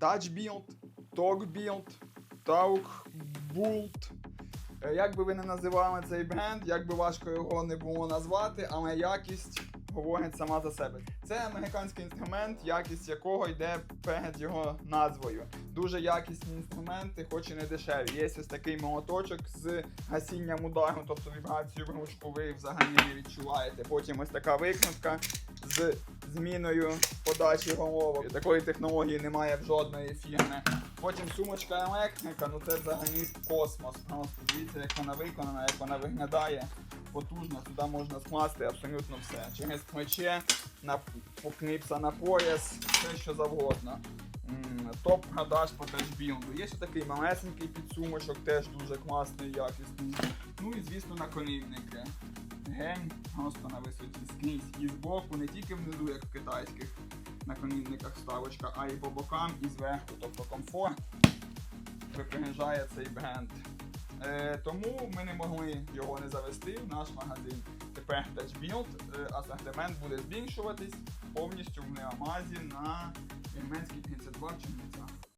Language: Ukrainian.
Dutch Build, Torque Build, Tauk Bolt. Е, Як би ви не називали цей бренд, як би важко його не було назвати, але якість говорить сама за себе. Це американський інструмент, якість якого йде перед його назвою. Дуже якісні інструменти, хоч і не дешеві. Є ось такий молоточок з гасінням удару, тобто вібрацію в ручку ви взагалі не відчуваєте. Потім ось така викрутка з зміною подачі головок. Такої технології немає в жодної фірми. Потім сумочка електрика, ну це взагалі космос. Просто дивіться, як вона виконана, як вона виглядає. Потужно, сюди можна скласти абсолютно все. Через плече, на покнипса на пояс, все що завгодно. Топ продаж по тачбілду. Є ще такий малесенький підсумочок, теж дуже класний, якісний. Ну і звісно наконівники. Гень просто на висоті скрізь. І збоку, не тільки внизу, як в китайських наконівниках вставочка, а і по бокам і зверху. Тобто комфорт випереджає цей бренд. Е, тому ми не могли його не завести в наш магазин. Тепер TouchBuild, е, асортимент буде збільшуватись повністю в Неамазі на Вірменській 32 в Чернівцях.